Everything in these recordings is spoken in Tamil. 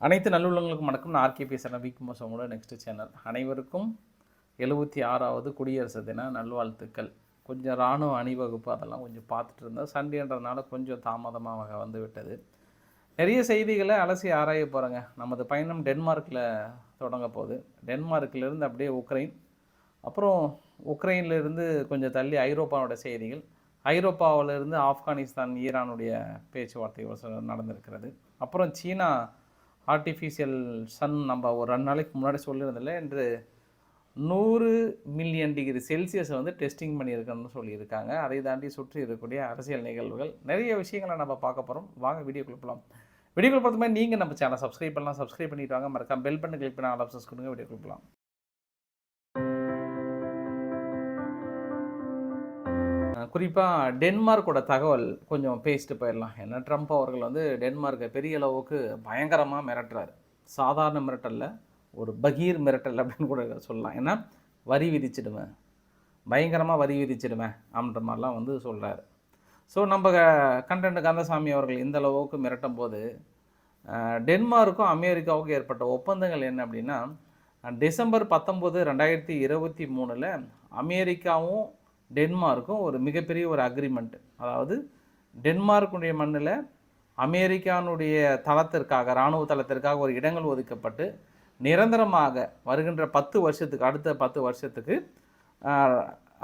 அனைத்து நல்லுள்ளங்களுக்கும் வணக்கம். நான் ஆர்கே பேசுகிறேன் வீக் மோசமோட நெக்ஸ்ட் சேனல் அனைவருக்கும் எழுபத்தி ஆறாவது குடியரசு தின நல்வாழ்த்துக்கள். கொஞ்சம் இராணுவ அணிவகுப்பு அதெல்லாம் கொஞ்சம் பார்த்துட்டு இருந்தேன். சண்டேன்றதுனால கொஞ்சம் தாமதமாக வந்து விட்டது. நிறைய செய்திகளை அலசி ஆராய போகிறேங்க நமது பயணம் டென்மார்க்கில் தொடங்க போகுது. டென்மார்க்கிலிருந்து அப்படியே உக்ரைன். அப்புறம் உக்ரைன்லேருந்து கொஞ்சம் தள்ளி ஐரோப்பாவோட செய்திகள். ஐரோப்பாவிலிருந்து ஆப்கானிஸ்தான் ஈரானுடைய பேச்சுவார்த்தை நடந்திருக்கிறது. அப்புறம் சீனா ஆர்டிஃபிஷியல் சன் நம்ம ஒரு ரெண்டு நாளைக்கு முன்னாடி சொல்லியிருந்தில்ல என்று நூறு மில்லியன் டிகிரி செல்சியஸை வந்து டெஸ்டிங் பண்ணியிருக்கணும்னு சொல்லியிருக்காங்க. அதை தாண்டி சுற்றி இருக்கக்கூடிய அரசியல் நிகழ்வுகள். நிறைய விஷயங்களை நம்ம பார்க்க போகிறோம் வாங்க வீடியோக்குள்ள போகலாம் வீடியோக்குள்ள பார்த்த மாதிரி நீங்கள் நம்ம சேனல் சப்ஸ்கிரைப் பண்ணலாம். சப்ஸ்கிரைப் பண்ணிட்டு வாங்க. மறக்காம பெல் பண்ணி கிளிக் பண்ண ஆல் ஆப்ஷன்ஸ் கொடுங்க. வீடியோக்குள்ள போகலாம் குறிப்பாக டென்மார்க்கோட தகவல் கொஞ்சம் பேசிட்டு போயிடலாம். ஏன்னா ட்ரம்ப் அவர்கள் வந்து டென்மார்க்கை பெரிய அளவுக்கு பயங்கரமாக மிரட்டுறாரு. சாதாரண மிரட்டலில் ஒரு பகீர் மிரட்டல் அப்படின்னு கூட சொல்லலாம். ஏன்னா வரி விதிச்சிடுவேன் பயங்கரமாக வரி விதிச்சிடுவேன் அப்படின்ற மாதிரிலாம் வந்து சொல்கிறாரு ஸோ நம்ம கண்டென்ட் கந்தசாமி அவர்கள் இந்த அளவுக்கு மிரட்டும் போது டென்மார்க்கும் அமெரிக்காவுக்கும் ஏற்பட்ட ஒப்பந்தங்கள் என்ன அப்படின்னா டிசம்பர் பத்தொம்போது ரெண்டாயிரத்தி இருபத்தி மூணில் அமெரிக்காவும் டென்மார்க்கும் ஒரு மிகப்பெரிய ஒரு அக்ரிமெண்ட் அதாவது டென்மார்க்குடைய மண்ணில் அமெரிக்கானுடைய தளத்திற்காக இராணுவ தளத்திற்காக ஒரு இடங்கள் ஒதுக்கப்பட்டு நிரந்தரமாக வருகின்ற பத்து வருஷத்துக்கு அடுத்த பத்து வருஷத்துக்கு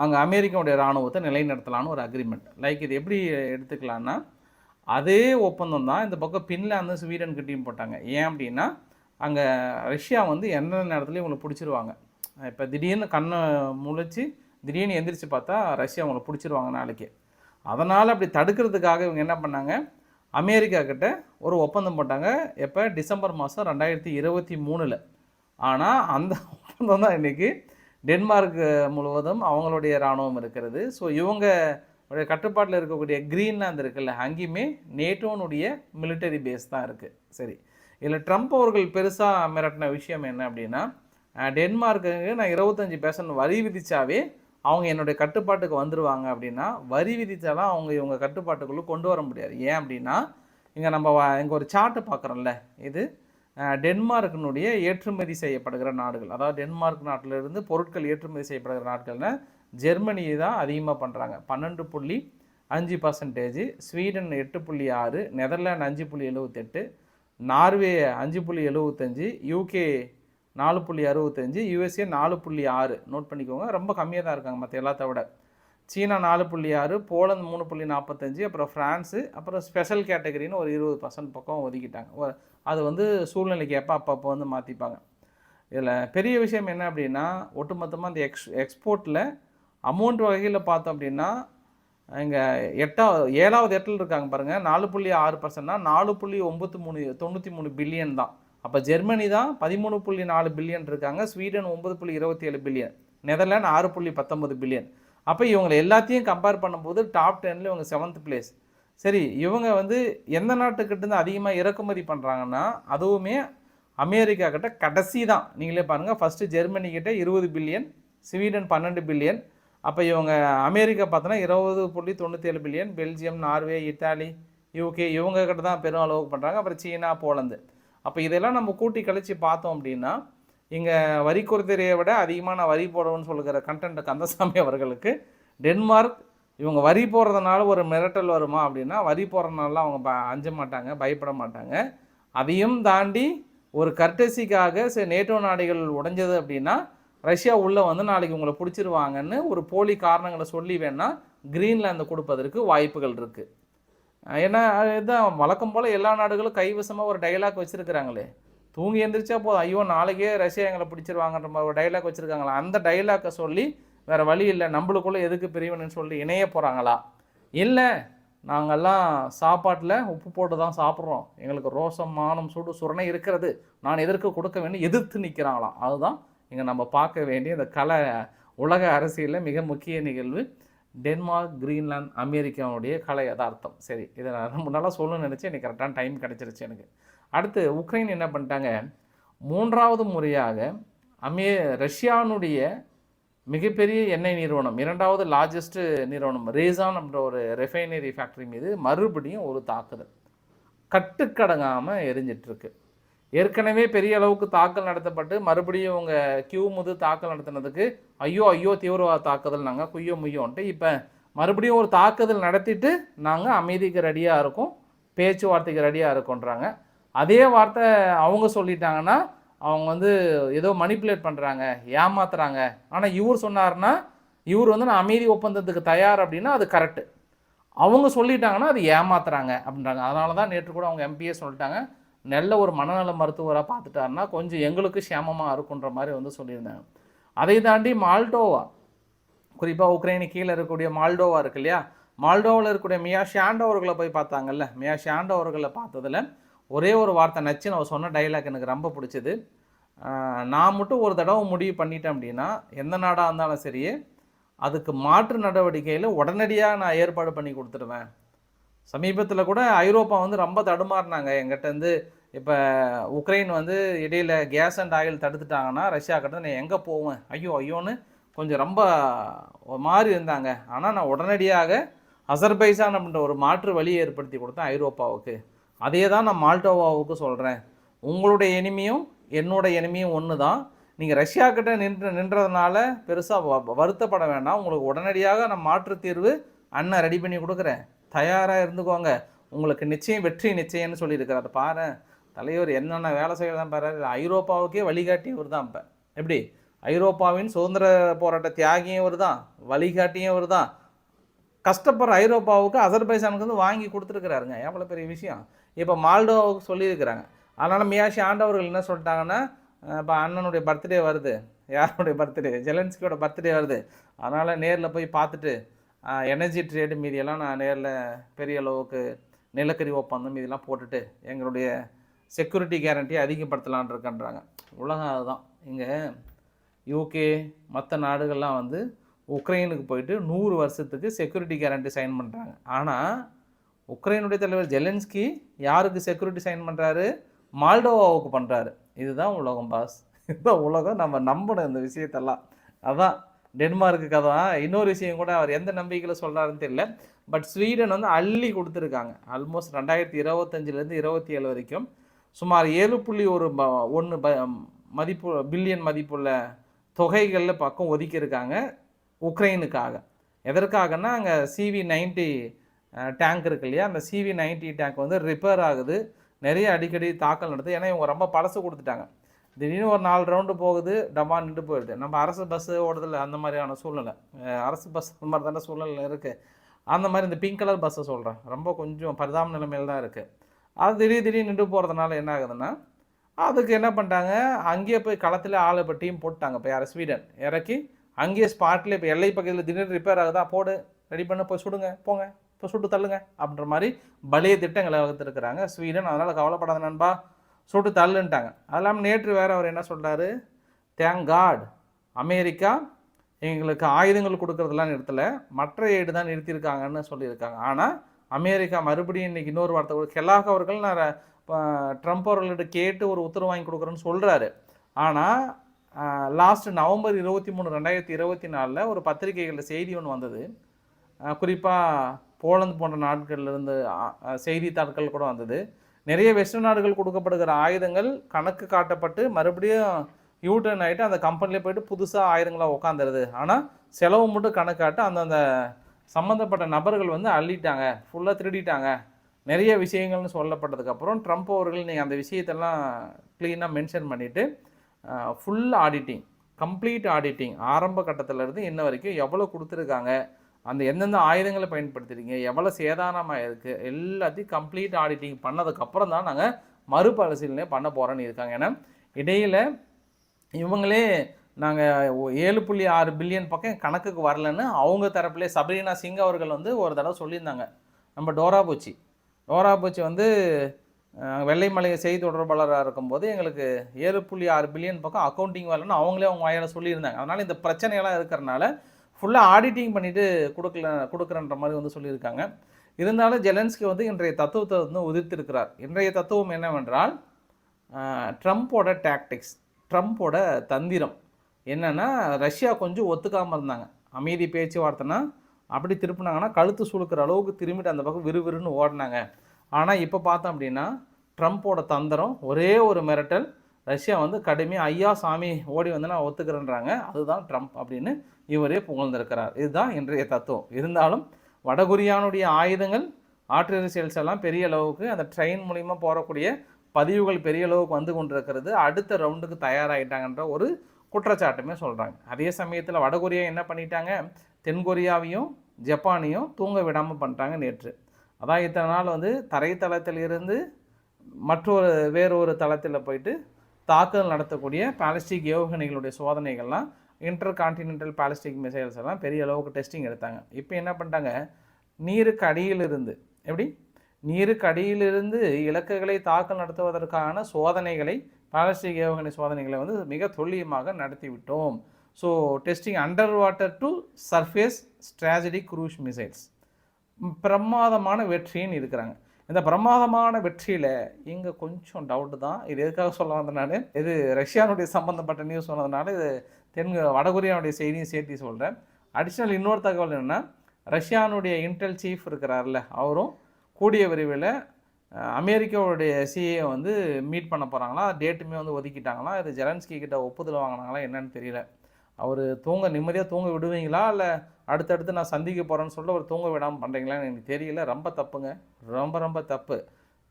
அங்கே அமெரிக்காவுடைய இராணுவத்தை நிலைநிறுத்தலான்னு ஒரு அக்ரிமெண்ட் லைக் இது எப்படி எடுத்துக்கலான்னா அதே ஒப்பந்தம் தான் இந்த பக்கம் பின்லாந்து ஸ்வீடன் கிட்டேயும் போட்டாங்க. ஏன் அப்படின்னா அங்கே ரஷ்யா வந்து எந்த நேரத்துலையும் இவங்களை பிடிச்சிருவாங்க. இப்போ திடீர்னு கண்ணை முளைச்சி திடீர்னு எந்திரிச்சு பார்த்தா ரஷ்யா அவங்கள பிடிச்சிருவாங்க நாளைக்கு. அதனால் அப்படி தடுக்கிறதுக்காக இவங்க என்ன பண்ணாங்க? அமெரிக்கா கிட்ட ஒரு ஒப்பந்தம் போட்டாங்க. எப்போ? டிசம்பர் மாதம் ரெண்டாயிரத்தி இருபத்தி மூணில். ஆனால் அந்த ஒப்பந்தம் தான் இன்றைக்கி டென்மார்க் முழுவதும் அவங்களுடைய இராணுவம் இருக்கிறது. ஸோ இவங்க கட்டுப்பாட்டில் இருக்கக்கூடிய க்ரீன்லாந்து இருக்குல்ல அங்கேயுமே நேட்டோனுடைய மிலிட்டரி பேஸ் தான் இருக்குது சரி. இதில் ட்ரம்ப் அவர்கள் பெருசாக மிரட்டின விஷயம் என்ன அப்படின்னா டென்மார்க்கு நான் இருபத்தஞ்சி பெர்சன்ட் வரி விதித்தாவே அவங்க என்னுடைய கட்டுப்பாட்டுக்கு வந்துடுவாங்க அப்படின்னா வரி விதித்தாலாம் அவங்க இவங்க கட்டுப்பாட்டுக்குள்ளே கொண்டு வர முடியாது. ஏன் அப்படின்னா இங்கே நம்ம இங்கே ஒரு சார்ட்டு பார்க்குறோம்ல இது டென்மார்க்கினுடைய ஏற்றுமதி செய்யப்படுகிற நாடுகள். அதாவது டென்மார்க் நாட்டிலிருந்து பொருட்கள் ஏற்றுமதி செய்யப்படுகிற நாட்கள்னா ஜெர்மனி தான் அதிகமாக பண்ணுறாங்க பன்னெண்டு புள்ளி அஞ்சு பர்சன்டேஜ் ஸ்வீடன் எட்டு புள்ளி ஆறு நெதர்லாண்ட் அஞ்சு புள்ளி எழுபத்தெட்டு நார்வே அஞ்சு புள்ளி எழுபத்தஞ்சு யூகே நாலு புள்ளி அறுபத்தஞ்சு யூஎஸ்ஏ நாலு புள்ளி ஆறு. நோட் பண்ணிக்கோங்க. ரொம்ப கம்மியாக தான் இருக்காங்க மற்ற எல்லாத்த விட. சீனா நாலு புள்ளி ஆறு போலந்து மூணு புள்ளி நாற்பத்தஞ்சு அப்புறம் ஃப்ரான்ஸு அப்புறம் ஸ்பெஷல் கேட்டகரின்னு ஒரு இருபது பர்சன்ட் பக்கம் ஒதுக்கிட்டாங்க. அது வந்து சூழ்நிலைக்கு எப்போ அப்பப்போ வந்து மாற்றிப்பாங்க இதில் பெரிய விஷயம் என்ன அப்படின்னா ஒட்டுமொத்தமாக இந்த எக்ஸ் எக்ஸ்போர்ட்டில் அமௌண்ட் வகையில் பார்த்தோம் அப்படின்னா இங்கே எட்டாவது ஏழாவது இடத்துல இருக்காங்க பாருங்கள் நாலு புள்ளி ஆறு பர்சன்ட்னா நாலு புள்ளி ஒம்பத்து மூணு தொண்ணூற்றி மூணு பில்லியன் தான். அப்போ ஜெர்மனி தான் பதிமூணு புள்ளி நாலு பில்லியன் இருக்காங்க ஸ்வீடன் ஒம்பது புள்ளி இருபத்தி ஏழு பில்லியன் நெதர்லாண்ட் ஆறு புள்ளி பத்தொம்பது பில்லியன் அப்போ இவங்களை எல்லாத்தையும் கம்பேர் பண்ணும்போது டாப் டென்னில் இவங்க செவன்த் பிளேஸ் சரி இவங்க வந்து எந்த நாட்டுக்கிட்டேருந்து அதிகமாக இறக்குமதி பண்ணுறாங்கன்னா அதுவுமே அமெரிக்கா கிட்ட கடைசி தான். நீங்களே பாருங்கள் ஃபஸ்ட்டு ஜெர்மனி கிட்ட இருபது பில்லியன் ஸ்வீடன் பன்னெண்டு பில்லியன் அப்போ இவங்க அமெரிக்கா பார்த்தோன்னா இருபது புள்ளி தொண்ணூற்றேழு billion Belgium Norway Italy UK இவங்க கிட்ட தான் பெரும் அளவுக்கு பண்ணுறாங்க அப்புறம் சீனா போலந்து. அப்போ இதெல்லாம் நம்ம கூட்டி கழிச்சு பார்த்தோம் அப்படின்னா இங்கே வரி குறைதரையை விட அதிகமான வரி போடணும்னு சொல்லுகிற கண்டென்ட் கந்தசாமி அவர்களுக்கு டென்மார்க் இவங்க வரி போடுறதுனால ஒரு மிரட்டல் வருமா அப்படின்னா வரி போடுறதுனால அவங்க ப அஞ்ச மாட்டாங்க பயப்பட மாட்டாங்க. அதையும் தாண்டி ஒரு கர்டசிக்காக சரி நேட்டோ நாடுகள் உடைஞ்சது அப்படின்னா ரஷ்யா உள்ளே வந்து நாளைக்கு உங்களை பிடிச்சிருவாங்கன்னு ஒரு போலி காரணங்களை சொல்லி வேணால் கிரீன்லாந்து கொடுப்பதற்கு வாய்ப்புகள் இருக்குது ஏன்னா இதுதான் வழக்கம் போல் எல்லா நாடுகளும் கைவசமாக ஒரு டைலாக் வச்சுருக்கிறாங்களே. தூங்கி எந்திரிச்சா போதும் ஐயோ நாளைக்கே ரஷ்யா எங்களை பிடிச்சிருவாங்கன்ற மாதிரி ஒரு டைலாக் வச்சுருக்காங்களா? அந்த டைலாக்கை சொல்லி வேறு வழி இல்லை நம்மளுக்குள்ளே எதுக்கு பிரிவினைன்னு சொல்லி இணைய போகிறாங்களா இல்லை நாங்கள்லாம் சாப்பாட்டில் உப்பு போட்டு தான் சாப்பிட்றோம். எங்களுக்கு ரோசம் மானம் சூடு சுரணை இருக்கிறது. நான் எதற்கு கொடுக்க வேண்டும் எதிர்த்து நிற்கிறாங்களாம் அதுதான் இங்கே நம்ம பார்க்க வேண்டிய இந்த கலை உலக அரசியலில் மிக முக்கிய நிகழ்வு. டென்மார்க் கிரீன்லாந்து அமெரிக்காவுடைய கலை யதார்த்தம். சரி இதை நான் ரொம்ப நாளாக சொல்லணும்னு நினச்சேன். எனக்கு கரெக்டான டைம் கிடச்சிருச்சு எனக்கு. அடுத்து உக்ரைன் என்ன பண்ணிட்டாங்க? மூன்றாவது முறையாக அமே ரஷ்யானுடைய மிகப்பெரிய எண்ணெய் நிறுவனம் இரண்டாவது லார்ஜஸ்ட்டு நிறுவனம் ரேசான் அப்படின்ற ஒரு ரெஃபைனரி ஃபேக்ட்ரி மீது மறுபடியும் ஒரு தாக்குதல். கட்டுக்கடங்காமல் எரிஞ்சிட்ருக்கு ஏற்கனவே பெரிய அளவுக்கு தாக்கல் நடத்தப்பட்டு மறுபடியும் அவங்க கியூ முது தாக்கல் நடத்தினதுக்கு ஐயோ ஐயோ தீவிரவாத தாக்குதல் நாங்கள் குய்யோ முய்யோன்ட்டு இப்போ மறுபடியும் ஒரு தாக்குதல் நடத்திட்டு நாங்கள் அமைதிக்கு ரெடியாக இருக்கோம் பேச்சுவார்த்தைக்கு ரெடியாக இருக்கோன்றாங்க. அதே வார்த்தை அவங்க சொல்லிட்டாங்கன்னா அவங்க வந்து ஏதோ மணிப்புலேட் பண்ணுறாங்க ஏமாத்துறாங்க. ஆனால் இவர் சொன்னார்னா இவர் வந்து நான் அமைதி ஒப்பந்தத்துக்கு தயார் அப்படின்னா அது கரெக்டு அவங்க சொல்லிட்டாங்கன்னா அது ஏமாத்துறாங்க அப்படின்றாங்க. அதனால தான் நேற்று கூட அவங்க எம்பிஏ சொல்லிட்டாங்க. நல்ல ஒரு மனநல மருத்துவராக பார்த்துட்டாருன்னா கொஞ்சம் எங்களுக்கு சேமமாக இருக்குன்ற மாதிரி வந்து சொல்லியிருந்தாங்க. அதை தாண்டி மால்டோவா குறிப்பாக உக்ரைனு கீழே இருக்கக்கூடிய மால்டோவா இருக்கு இல்லையா? மால்டோவில் இருக்கக்கூடிய மியா ஷாண்டோ அவர்களை போய் பார்த்தாங்கல்ல? மியா ஷாண்டோ அவர்களை பார்த்ததுல ஒரே ஒரு வார்த்தை நச்சுன்னு அவர் சொன்ன டைலாக் எனக்கு ரொம்ப பிடிச்சது. நான் மட்டும் ஒரு தடவை முடிவு பண்ணிட்டேன் அப்படின்னா எந்த நாடாக இருந்தாலும் சரி அதுக்கு மாற்று நடவடிக்கையில் உடனடியாக நான் ஏற்பாடு பண்ணி கொடுத்துருவேன் சமீபத்தில் கூட ஐரோப்பா வந்து ரொம்ப தடுமாறினாங்க. எங்கிட்டேருந்து இப்போ உக்ரைன் வந்து இடையில கேஸ் அண்ட் ஆயில் தடுத்துட்டாங்கன்னா ரஷ்யா கிட்ட நான் எங்கே போவேன்? ஐயோ ஐயோன்னு கொஞ்சம் ரொம்ப மாறி இருந்தாங்க. ஆனால் நான் உடனடியாக அசர்பைசான் அப்படின்ற ஒரு மாற்று வழியை ஏற்படுத்தி கொடுத்தேன் ஐரோப்பாவுக்கு. அதே தான் நான் மால்டோவாவுக்கு சொல்கிறேன் உங்களுடைய எனிமையும் என்னோட எனிமையும் ஒன்று தான் நீங்கள் ரஷ்யா கிட்ட நின்று நின்றதுனால பெருசாக வருத்தப்பட வேண்டாம். உங்களுக்கு உடனடியாக நான் மாற்று தீர்வு அண்ணன் ரெடி பண்ணி கொடுக்குறேன். தயாராக இருந்துக்கோங்க. உங்களுக்கு நிச்சயம் வெற்றி நிச்சயம்னு சொல்லியிருக்கிறார். பாரு தலைவர் என்னென்ன வேலை செய்யலாம் பாரு ஐரோப்பாவுக்கே வழிகாட்டி இவர் தான் இப்போ. எப்படி? ஐரோப்பாவின் சுதந்திர போராட்ட தியாகியும் இவர் தான். வழிகாட்டியும் இவர் தான். கஷ்டப்படுற ஐரோப்பாவுக்கு அசர்பைசானுக்கு வந்து வாங்கி கொடுத்துருக்குறாருங்க. எவ்வளோ பெரிய விஷயம். இப்போ மால்டோவுக்கு சொல்லியிருக்கிறாங்க. அதனால் மியாஷி ஆண்டவர்கள் என்ன சொல்லிட்டாங்கன்னா இப்போ அண்ணனுடைய பர்த்டே வருது. யாருடைய பர்த்டே? ஜெலன்ஸ்கியோட பர்த்டே வருது. அதனால் நேரில் போய் பார்த்துட்டு எனர்ஜி ட்ரேடு மீதியெல்லாம் நான் நேரில் பெரிய அளவுக்கு நிலக்கரி ஒப்பந்தம் இதெல்லாம் போட்டுட்டு எங்களுடைய செக்யூரிட்டி கேரண்டி அதிகப்படுத்தலான் இருக்கன்றாங்க. உலகம் அதுதான். இங்கே யூகே மற்ற நாடுகள்லாம் வந்து உக்ரைனுக்கு போயிட்டு நூறு வருஷத்துக்கு செக்யூரிட்டி கேரண்டி சைன் பண்ணுறாங்க ஆனால் உக்ரைனுடைய தலைவர் ஜெலன்ஸ்கி யாருக்கு செக்யூரிட்டி சைன் பண்ணுறாரு மால்டோவாவுக்கு பண்ணுறாரு இதுதான் உலகம் பாஸ் இதுதான் உலகம். நம்ம நம்பணும் இந்த விஷயத்தெல்லாம். அதான். டென்மார்க்கு கதை. இன்னொரு விஷயம் கூட அவர் எந்த நம்பிக்கையில் சொல்கிறாருன்னு தெரியல. பட் ஸ்வீடன் வந்து அள்ளி கொடுத்துருக்காங்க. ஆல்மோஸ்ட் ரெண்டாயிரத்தி இருபத்தஞ்சிலேருந்து இருபத்தி ஏழு வரைக்கும். சுமார் ஏழு புள்ளி ஒரு ப ஒன்று ப மதிப்பு பில்லியன் மதிப்புள்ள தொகைகளில் பக்கம் ஒதுக்கியிருக்காங்க உக்ரைனுக்காக. எதற்காகன்னா அங்கே சிவி நைன்டி டேங்க் இருக்கு இல்லையா? அந்த சிவி நைன்டி டேங்க் வந்து ரிப்பேர் ஆகுது. நிறைய அடிக்கடி தாக்கல் நடத்துது ஏன்னா இவங்க ரொம்ப பழசு கொடுத்துட்டாங்க. திடீர்னு ஒரு நாலு ரவுண்டு போகுது டமா நின்று போயிடுது. நம்ம அரசு பஸ்ஸு ஓடுதில்ல அந்த மாதிரியான சூழ்நிலை. அரசு பஸ் அந்த மாதிரி தானே சூழ்நிலை இருக்குது அந்த மாதிரி இந்த பிங்க் கலர் பஸ்ஸை சொல்கிறேன் ரொம்ப கொஞ்சம் பரிதாப நிலைமையில் தான் இருக்குது அது திடீர் திடீர் நின்று போகிறதுனால என்ன ஆகுதுன்னா அதுக்கு என்ன பண்ணிட்டாங்க அங்கேயே போய் களத்தில் ஆள் இப்போ டீம் போட்டாங்க இப்போ யார்? ஸ்வீடன் இறக்கி அங்கேயே ஸ்பாட்லேயே இப்போ எல்லை பக்கத்தில் திடீர்னு ரிப்பேர் ஆகுதா போடு ரெடி பண்ண போய் சுடுங்க போங்க இப்போ சுட்டு தள்ளுங்க அப்படின்ற மாதிரி பலிய திட்டங்களை வகுத்துருக்குறாங்க. ஸ்வீடன் அதனால் கவலைப்படாத நண்பா சுட்டு தள்ளுன்ட்டாங்க. அது இல்லாமல் நேற்று வேறு அவர் என்ன சொல்கிறாரு தேங்க் காட் அமெரிக்கா எங்களுக்கு ஆயுதங்கள் கொடுக்கறதெல்லாம் நிறுத்தலை. மற்ற ஏடு தான் நிறுத்தியிருக்காங்கன்னு சொல்லியிருக்காங்க. ஆனால் அமெரிக்கா மறுபடியும் இன்னைக்கு இன்னொரு வார்த்தை ஒரு கெலாக் அவர்கள் நான் ட்ரம்ப் அவர்கள்ட்ட கேட்டு ஒரு உத்தரவு வாங்கி கொடுக்குறேன்னு சொல்கிறாரு ஆனால் லாஸ்ட் நவம்பர் இருபத்தி மூணு ரெண்டாயிரத்தி இருபத்தி நாலில் ஒரு பத்திரிகைகளில் செய்தி ஒன்று வந்தது. குறிப்பாக போலந்து போன்ற நாட்கள்லேருந்து செய்தித்தாட்கள் கூட வந்தது. நிறைய வெஸ்டர்ன் நாடுகள் கொடுக்கப்படுகிற ஆயுதங்கள் கணக்கு காட்டப்பட்டு மறுபடியும் யூட்டர்ன் ஆகிட்டு அந்த கம்பெனிலே போயிட்டு புதுசாக ஆயுதங்களாக உட்காந்துருது ஆனால் செலவு மட்டும் கணக்காட்டு அந்தந்த சம்மந்தப்பட்ட நபர்கள் வந்து அள்ளிட்டாங்க. ஃபுல்லாக திருடிட்டாங்க. நிறைய விஷயங்கள்னு சொல்லப்பட்டதுக்கப்புறம் ட்ரம்ப் அவர்கள் நீங்கள் அந்த விஷயத்தெல்லாம் க்ளீனாக மென்ஷன் பண்ணிவிட்டு ஃபுல் ஆடிட்டிங் கம்ப்ளீட் ஆடிட்டிங் ஆரம்ப கட்டத்திலேருந்து இன்ன வரைக்கும் எவ்வளோ கொடுத்துருக்காங்க? அந்த எந்தெந்த ஆயுதங்களை பயன்படுத்துறீங்க எவ்வளோ சேதாரமாக இருக்குது எல்லாத்தையும் கம்ப்ளீட் ஆடிட்டிங் பண்ணதுக்கப்புறம் தான் நாங்கள் மறுபரிசீலனை பண்ண போகிறோன்னு இருக்காங்க. ஏன்னா இடையில் இவங்களே நாங்கள் ஏழு புள்ளி ஆறு பில்லியன் பக்கம் கணக்குக்கு வரலன்னு அவங்க தரப்புலே சபரீனா சிங் அவர்கள் வந்து ஒரு தடவை சொல்லியிருந்தாங்க. நம்ம டோரா பூச்சி. டோரா பூச்சி வந்து வெள்ளை மலை செய்தி தொடர்பாளராக இருக்கும்போது எங்களுக்கு ஏழு புள்ளி ஆறு பில்லியன் பக்கம் அக்கௌண்டிங் வரலன்னு அவங்களே அவங்க வாயால் சொல்லியிருந்தாங்க. அதனால் இந்த பிரச்சனையெல்லாம் இருக்கிறனால ஃபுல்லாக ஆடிட்டிங் பண்ணிவிட்டு கொடுக்கல கொடுக்குறன்ற மாதிரி வந்து சொல்லியிருக்காங்க. இருந்தாலும் ஜெலன்ஸ்கி வந்து இன்றைய தத்துவத்தை வந்து உதிர்த்திருக்கிறார். இன்றைய தத்துவம் என்னவென்றால் ட்ரம்ப்போட டாக்டிக்ஸ் ட்ரம்ப்போட தந்திரம். என்னென்னா ரஷ்யா கொஞ்சம் ஒத்துக்காமல் இருந்தாங்க. அமைதி பேச்சுவார்த்தைனா அப்படி திருப்பினாங்கன்னா கழுத்து சுழுக்கிற அளவுக்கு திரும்பிட்டு அந்த பக்கம் விறுவிறுன்னு ஓடினாங்க. ஆனால் இப்போ பார்த்தோம் அப்படின்னா ட்ரம்ப்போட தந்திரம் ஒரே ஒரு மிரட்டல் ரஷ்யா வந்து கடுமையாக ஐயா சாமி ஓடி வந்து நான் ஒத்துக்கிறேன்றாங்க. அதுதான் ட்ரம்ப் அப்படின்னு இவரே புகழ்ந்திருக்கிறார். இதுதான் இன்றைய தத்துவம். இருந்தாலும் வடகொரியானுடைய ஆயுதங்கள் ஆர்டிலரி சேல்ஸ் எல்லாம் பெரிய அளவுக்கு அந்த ட்ரெயின் மூலிமா போகக்கூடிய பதிவுகள் பெரிய அளவுக்கு வந்து கொண்டிருக்கிறது. அடுத்த ரவுண்டுக்கு தயாராகிட்டாங்கன்ற ஒரு குற்றச்சாட்டுமே சொல்கிறாங்க அதே சமயத்தில் வடகொரியா என்ன பண்ணிட்டாங்க? தென்கொரியாவையும் ஜப்பானையும் தூங்க விடாமல் பண்ணிட்டாங்க நேற்று. அதான் இத்தனை நாள் வந்து தரைத்தளத்தில் இருந்து மற்றொரு வேறு ஒரு தளத்தில் போயிட்டு தாக்குதல் நடத்தக்கூடிய பாலிஸ்டிக் ஏவுகணைகளுடைய சோதனைகள்லாம் இன்டர் கான்டினென்டல் பாலிஸ்டிக் மிசைல்ஸ் எல்லாம் பெரிய அளவுக்கு டெஸ்டிங் எடுத்தாங்க. இப்போ என்ன பண்ணிட்டாங்க? நீருக்கு அடியிலிருந்து எப்படி? நீருக்கு அடியிலிருந்து இலக்குகளை தாக்கல் நடத்துவதற்கான சோதனைகளை பாலிஸ்டிக் ஏவுகணை சோதனைகளை வந்து மிக துல்லியமாக நடத்திவிட்டோம். So testing under water to surface strategic cruise missiles பிரமாதமான வெற்றின்னு இருக்கிறாங்க. இந்த பிரமாதமான வெற்றியில் இங்கே கொஞ்சம் டவுட்டு தான். இது எதுக்காக சொல்ல வந்தேன் இது ரஷ்யானுடைய சம்மந்தப்பட்ட நியூஸ் சொன்னதுனால இது தென் வடகொரியாவுடைய செய்தியும் சேர்த்து சொல்கிறேன் அடிஷ்னல் இன்னொரு தகவல் என்னென்னா ரஷ்யானுடைய இன்டெல் சீஃப் இருக்கிறார்ல அவரும் கூடிய விரைவில் அமெரிக்காவுடைய சிஏ வந்து மீட் பண்ண போகிறாங்களா டேட்டுமே வந்து ஒதுக்கிட்டாங்களாம் இது ஜெலன்ஸ்கி கிட்ட ஒப்புதல் வாங்கினாங்களா? என்னன்னு தெரியல. அவர் தூங்க நிம்மதியாக தூங்க விடுவீங்களா? இல்லை அடுத்தடுத்து நான் சந்திக்க போகிறேன்னு சொல்லிட்டு ஒரு தூங்க விடாமல் பண்ணுறீங்களான்னு எனக்கு தெரியல. ரொம்ப தப்புங்க. ரொம்ப ரொம்ப தப்பு.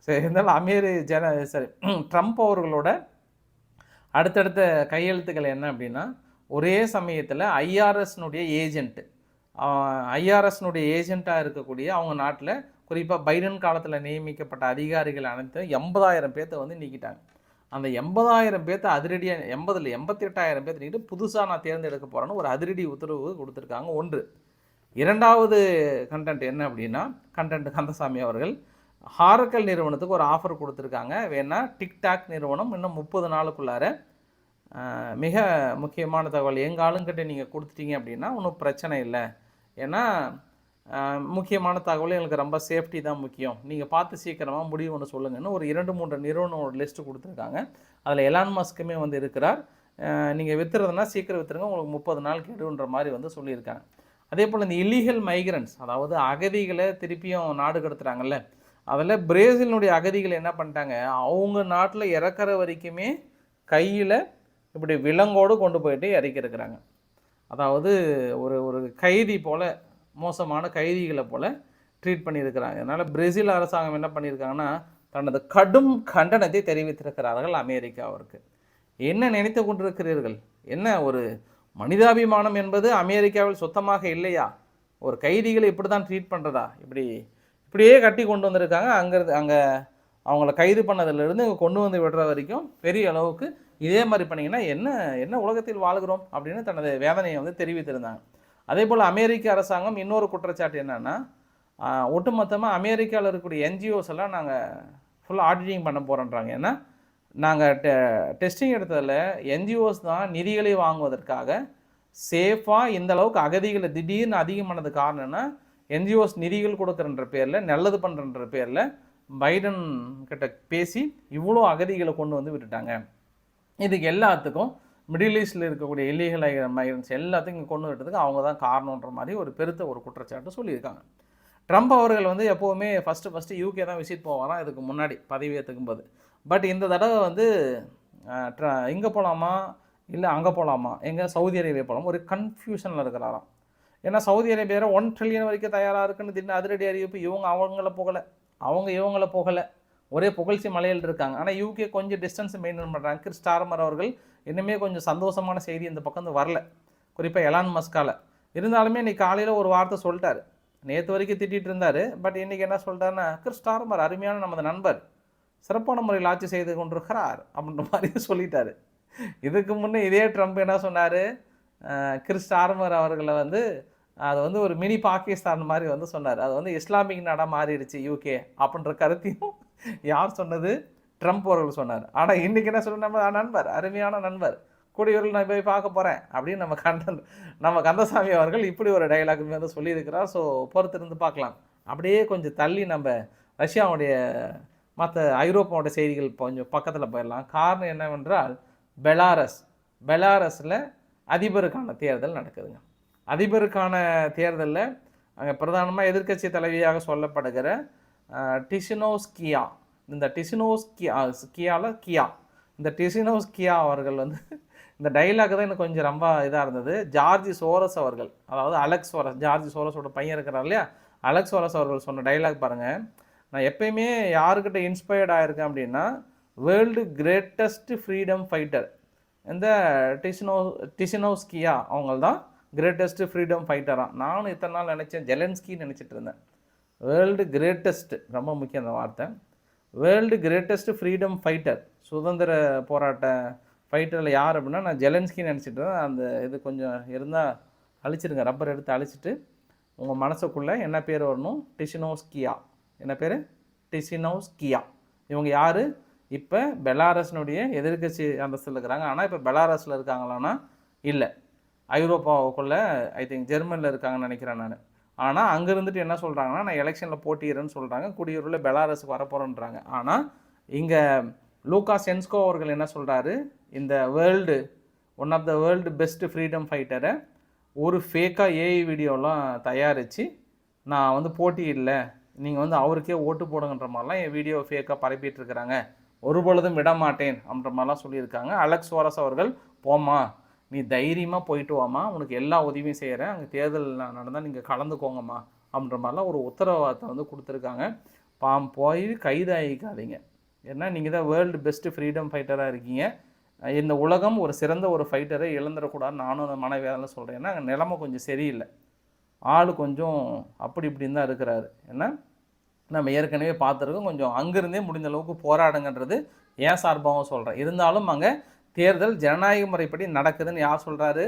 சரி இருந்தாலும் அமீர் ஜன சரி ட்ரம்ப் அவர்களோட அடுத்தடுத்த கையெழுத்துக்கள் என்ன அப்படின்னா ஒரே சமயத்தில் ஐஆர்எஸ்னுடைய ஏஜென்ட்டு ஐஆர்எஸ்னுடைய ஏஜெண்ட்டாக இருக்கக்கூடிய அவங்க நாட்டில் குறிப்பாக பைடன் காலத்தில் நியமிக்கப்பட்ட அதிகாரிகள் அனைத்தும் எண்பதாயிரம் பேர்த்த வந்து நீக்கிட்டாங்க. அந்த எண்பதாயிரம் பேர்த்த அதிரடியாக எண்பதில் எண்பத்தி எட்டாயிரம் பேர்த்த நீக்கிட்டு புதுசாக நான் தேர்ந்தெடுக்க போகிறேன்னு ஒரு அதிரடி உத்தரவு கொடுத்துருக்காங்க. ஒன்று. இரண்டாவது கண்டென்ட் என்ன அப்படின்னா கண்டென்ட் கந்தசாமி அவர்கள் ஹாரக்கல் நிறுவனத்துக்கு ஒரு ஆஃபர் கொடுத்துருக்காங்க. வேணா டிக்டாக் நிறுவனம். இன்னும் முப்பது நாளுக்குள்ளார மிக முக்கியமான தகவல். எங்கள் ஆளுங்கிட்ட நீங்கள் கொடுத்துட்டீங்க அப்படின்னா ஒன்றும் பிரச்சனை இல்லை. ஏன்னா முக்கியமான தகவல் எங்களுக்கு ரொம்ப சேஃப்டி தான் முக்கியம். நீங்கள் பார்த்து சீக்கிரமாக முடிவு ஒன்று சொல்லுங்கன்னு ஒரு இரண்டு மூன்று நிறுவனம் ஒரு லிஸ்ட்டு கொடுத்துருக்காங்க. அதில் எலான் மஸ்க்குமே வந்து இருக்கிறார். நீங்கள் விற்றுறதுனா சீக்கிரம் விற்றுருங்க உங்களுக்கு முப்பது நாள் கெடுன்ற மாதிரி வந்து சொல்லியிருக்காங்க. அதே போல் இந்த இல்லீகல் மைக்ரன்ஸ் அதாவது அகதிகளை திருப்பியும் நாடு கடத்துறாங்கல்ல அதில் பிரேசிலினுடைய அகதிகள் என்ன பண்ணிட்டாங்க? அவங்க நாட்டில் இறக்குற வரைக்குமே கையில் இப்படி விலங்கோடு கொண்டு போயிட்டு இறக்கிருக்கிறாங்க அதாவது ஒரு ஒரு கைதி போல் மோசமான கைதிகளை போல் ட்ரீட் பண்ணியிருக்கிறாங்க. அதனால் பிரேசில் அரசாங்கம் என்ன பண்ணியிருக்காங்கன்னா தனது கடும் கண்டனத்தை தெரிவித்திருக்கிறார்கள் அமெரிக்காவிற்கு. என்ன நினைத்து கொண்டிருக்கிறீர்கள்? என்ன ஒரு மனிதாபிமானம் என்பது அமெரிக்காவில் சுத்தமாக இல்லையா? ஒரு கைதிகளை இப்படி தான் ட்ரீட் பண்ணுறதா இப்படி இப்படியே கட்டி கொண்டு வந்திருக்காங்க. அங்கேருந்து அங்கே அவங்கள கைது பண்ணதிலிருந்து இங்கே கொண்டு வந்து விடுற வரைக்கும் பெரிய அளவுக்கு இதே மாதிரி பண்ணிங்கன்னா என்ன என்ன உலகத்தில் வாழ்கிறோம் அப்படின்னு தனது வேதனையை வந்து தெரிவித்திருந்தாங்க. அதே போல் அமெரிக்க அரசாங்கம் இன்னொரு குற்றச்சாட்டு என்னன்னா ஒட்டுமொத்தமாக அமெரிக்காவில் இருக்கக்கூடிய என்ஜிஓஸ் எல்லாம் நாங்கள் ஃபுல் ஆடிட்டிங் பண்ண போகிறோன்றாங்க ஏன்னா நாங்கள் டெ டெஸ்டிங் எடுத்ததில் என்ஜிஓஸ் தான் நிதிகளை வாங்குவதற்காக சேஃபாக இந்த அளவுக்கு அகதிகளை திடீர்னு அதிகமானது காரணம்னா என்ஜிஓஸ் நிதிகள் கொடுக்குறன்ற பேரில் நல்லது பண்ணுறன்ற பேரில் பைடன் கிட்ட பேசி இவ்வளோ அகதிகளை கொண்டு வந்து விட்டுட்டாங்க. இதுக்கு எல்லாத்துக்கும் மிடில் ஈஸ்டில் இருக்கக்கூடிய இல்லீகல் மைக்ரன்ஸ் எல்லாத்தையும் இங்கே கொண்டு விட்டதுக்கு அவங்க தான் காரணன்ற மாதிரி ஒரு பெருத்த ஒரு குற்றச்சாட்டு சொல்லியிருக்காங்க. ட்ரம்ப் அவர்கள் வந்து எப்போவுமே ஃபஸ்ட்டு ஃபஸ்ட்டு யூகே தான் விசிட் போவாராம் இதுக்கு முன்னாடி பதவி ஏற்றுக்கும் போது. பட் இந்த தடவை வந்து இங்கே போகலாமா இல்லை அங்கே போகலாமா எங்கே சவுதி அரேபியா போகலாம் ஒரு கன்ஃபியூஷனில் இருக்கிறாராம். ஏன்னா சவுதி அரேபியாவில் ஒன் ட்ரில்லியன் வரைக்கும் தயாராக இருக்குன்னு திடீர்னு அதிரடி அறிவிப்பு இவங்க அவங்கள போகலை. அவங்க இவங்கள போகலை. ஒரே புகழ்ச்சி மலையில் இருக்காங்க. ஆனால் யூகே கொஞ்சம் டிஸ்டன்ஸ் மெயின்டைன் பண்ணுறாங்க கிறிஸ் ஸ்டார்மர் அவர்கள் இன்னுமே கொஞ்சம் சந்தோஷமான செய்தி இந்த பக்கம் வந்து வரல. குறிப்பாக எலான் மஸ்கால. இருந்தாலுமே இன்றைக்கி காலையில் ஒரு வார்த்தை சொல்லிட்டார். நேற்று வரைக்கும் திட்டிகிட்டு இருந்தார். பட் இன்றைக்கி என்ன சொல்லிட்டாருன்னா கிறிஸ் ஸ்டார்மர் அருமையான நமது நண்பர் சிறப்பான முறையில் ஆட்சி செய்து கொண்டிருக்கிறார் அப்படின்ற மாதிரி சொல்லிட்டாரு. இதுக்கு முன்னே இதே ட்ரம்ப் என்ன சொன்னார்? கிறிஸ் ஸ்டார்மர் அவர்களை வந்து அது வந்து ஒரு மினி பாகிஸ்தான் மாதிரி வந்து சொன்னார். அது வந்து இஸ்லாமிக் நாடாக மாறிடுச்சு யூகே அப்படின்ற கருத்தையும் யார் சொன்னது? ட்ரம்ப் அவர்கள் சொன்னார். ஆனால் இன்றைக்கி என்ன சொல்ல நம்ம நண்பர் அருமையான நண்பர். கூடியவர்கள் நான் போய் பார்க்க போகிறேன் அப்படின்னு நம்ம கண்டன் நம்ம கந்தசாமி அவர்கள் இப்படி ஒரு டைலாக் வந்து சொல்லியிருக்கிறார். ஸோ பொறுத்திருந்து பார்க்கலாம். அப்படியே கொஞ்சம் தள்ளி நம்ம ரஷ்யாவுடைய மற்ற ஐரோப்பாவோட செய்திகள் கொஞ்சம் பக்கத்தில் போயிடலாம். காரணம் என்னவென்றால் பெலாரஸ் பெலாரஸில் அதிபருக்கான தேர்தல் நடக்குதுங்க. அதிபருக்கான தேர்தலில் அங்கே பிரதானமாக எதிர்க்கட்சி தலைவியாக சொல்லப்படுகிற டிசினோஸ்கியா. இந்த டிசினோஸ்கியா கியா கியா. இந்த டிசினோஸ்கியா அவர்கள் வந்து இந்த டைலாக் தான் எனக்கு கொஞ்சம் ரொம்ப இதாக இருந்தது. ஜார்ஜி சோரஸ் அவர்கள் அதாவது அலெக்ஸ் சோரஸ் ஜார்ஜி சோரஸோட பையன் இருக்கிறார் இல்லையா? அலெக்ஸ் சோரஸ் அவர்கள் சொன்ன டைலாக் பாருங்கள் நான் எப்பயுமே யாருக்கிட்ட இன்ஸ்பயர்ட் ஆகிருக்கேன் அப்படின்னா வேர்ல்டு கிரேட்டஸ்ட் ஃப்ரீடம் ஃபைட்டர் இந்த டிசினோ டிசினோஸ்கியா அவங்க தான் கிரேட்டஸ்ட் ஃப்ரீடம் ஃபைட்டராக நானும் இத்தனை நாள் நினச்சேன் ஜெலன்ஸ்கின்னு நினச்சிட்டு இருந்தேன். வேர்ல்டு கிரேட்டஸ்ட் ரொம்ப முக்கியம் அந்த வார்த்தை. வேர்ல்டு கிரேட்டஸ்ட் ஃப்ரீடம் ஃபைட்டர் சுதந்திர போராட்ட ஃபைட்டரில் யார் அப்படின்னா நான் ஜெலன்ஸ்கின்னு நினச்சிட்டு அந்த இது கொஞ்சம் இருந்தால் அழிச்சிடுங்க ரப்பர் எடுத்து அழிச்சிட்டு உங்கள் மனசுக்குள்ளே என்ன பேர் வரணும்? டிஷினோஸ்கியா என்ன பேர்? டிஷினோஸ்கியா இவங்க யார்? இப்போ பெலாரஸ்னுடைய எதிர்க்கட்சி அந்தஸ்தில் இருக்கிறாங்க. ஆனால் இப்போ பெலாரஸில் இருக்காங்களான்னா இல்லை. ஐரோப்பாவுக்குள்ளே ஐ திங்க் ஜெர்மனியில் இருக்காங்கன்னு நினைக்கிறேன் நான். ஆனால் அங்கே இருந்துட்டு என்ன சொல்கிறாங்கன்னா நான் எலெக்ஷனில் போட்டிடுறேன்னு சொல்கிறாங்க குடியூரில் பெலாரஸுக்கு வரப்போகிறேன்றாங்க ஆனால் இங்கே லூகா சென்ஸ்கோ அவர்கள் என்ன சொல்கிறாரு இந்த world one of the world best freedom ஃபைட்டரை ஒரு ஃபேக்காக ஏஐ வீடியோலாம் தயாரித்து நான் வந்து போட்டி இல்லை. நீங்கள் வந்து அவருக்கே ஓட்டு போடுங்கன்ற மாதிரிலாம் என் வீடியோ ஃபேக்காக பரப்பிட்டு இருக்கிறாங்க. ஒரு பொழுதும் விட மாட்டேன். அப்படின்ற மாதிரிலாம் சொல்லியிருக்காங்க. அலெக்ஸ் சோரஸ் அவர்கள் போமா நீ தைரியமாக போயிட்டு வாமா உனக்கு எல்லா உதவியும் செய்கிறேன் அங்கே தேர்தல் நடந்தால் நீங்கள் கலந்துக்கோங்கம்மா அப்படின்ற மாதிரிலாம் ஒரு உத்தரவாதத்தை வந்து கொடுத்துருக்காங்க. பாம் போய் கைதாகிக்காதீங்க ஏன்னா நீங்கள் தான் வேர்ல்டு பெஸ்ட் ஃப்ரீடம் ஃபைட்டராக இருக்கீங்க. இந்த உலகம் ஒரு சிறந்த ஒரு ஃபைட்டரை இழந்துடக்கூடாது நானும் அந்த மனவேதனை சொல்கிறேன் ஏன்னா நிலமை கொஞ்சம் சரியில்லை. ஆள் கொஞ்சம் அப்படி இப்படின்னு தான் இருக்கிறாரு. ஏன்னா நம்ம ஏற்கனவே பார்த்துருக்கோம். கொஞ்சம் அங்கேருந்தே முடிந்த அளவுக்கு போராடுங்கன்றது ஏன் சார்பாகவும் சொல்கிறேன் இருந்தாலும் அங்கே தேர்தல் ஜனநாயக முறைப்படி நடக்குதுன்னு யார் சொல்கிறாரு